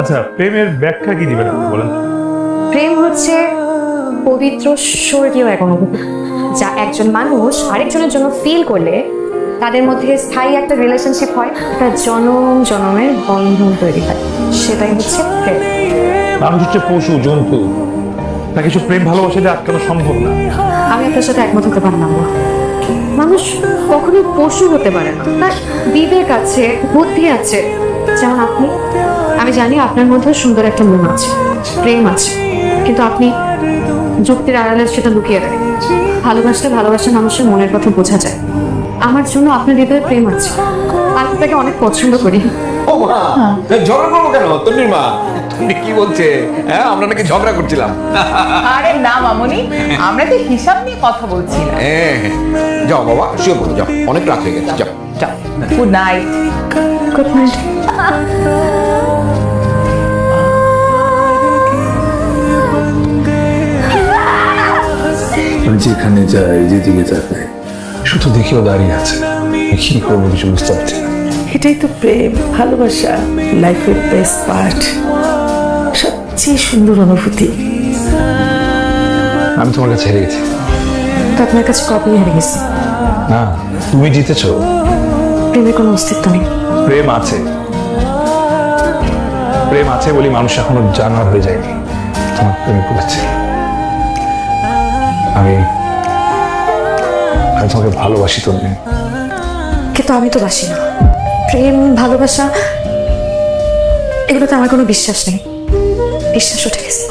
আচ্ছা প্রেমের ব্যাখ্যা কি দিবেন আপনি বলেন। প্রেম হচ্ছে পবিত্র স্বর্গীয় এক অনুভূতি যা একজন মানুষ আরেকজনের জন্য ফিল করলে তাদের মধ্যে স্থায়ী একটা রিলেশনশিপ হয় একটা জনম জনমের বন্ধন তৈরি হয়। সেটাই হচ্ছে প্রেম। মানুষ হচ্ছে পশু জন্তু। তা কিছু প্রেম ভালোবাসা দিয়ে আটকানো সম্ভব না। আমি আপনার সাথে একমত হতে পারলাম না। মানুষ কখনোই পশু হতে পারে না। তার বিবেক আছে বুদ্ধি আছে। যেমন আপনি আমি জানি আপনার মধ্যে সুন্দর একটা মন আছে প্রেম আছে কিন্তু আপনি যুক্তির আড়ালে সেটা লুকিয়ে দেয় ভালোবাসলে ভালোবাসা মানুষের মনের কথা বোঝা যায়। আমার জন্য আপনার হৃদয়ে প্রেম আছে। আমি আপনাকে অনেক পছন্দ করি। ও মা ঝগড়া করব কেন? তন্নির মা তন্নি কি বলছে? হ্যাঁ আমরা নাকি ঝগড়া করছিলাম। আরে না মামনি আমরা তো হিসাব নিয়ে কথা বলছিলাম। হ্যাঁ হ্যাঁ। যাও বাবা শুয়ে পড়ো যাও। অনেক রাত হয়ে গেছে যাও। যাও। গুড নাইট গুড নাইট যেখানে যাই যেদিকে তাকাই শুধু দেখিও দাঁড়িয়ে আছে। কি করব কিছু বুঝতে পারছি না। এটাই তো প্রেম ভালোবাসা লাইফের বেস্ট পার্ট সবচেয়ে সুন্দর অনুভূতি। আমি তোমার কাছে হেরে গেছি। তো আপনার কাছে কপি হারিয়ে গেছে? না তুমি জিতেছ। প্রেমের কোনো অস্তিত্ব নেই। প্রেম আছে। প্রেম আছে বলে মানুষ এখনও জানার হয়ে যায়নি। তোমার প্রেমে পড়েছে। আমি আমি তোমাকে ভালোবাসি তো কিন্তু আমি তো বাসি না। প্রেম, ভালোবাসা, এগুলোতে আমার কোনো বিশ্বাস নেই। বিশ্বাস উঠে গেছে।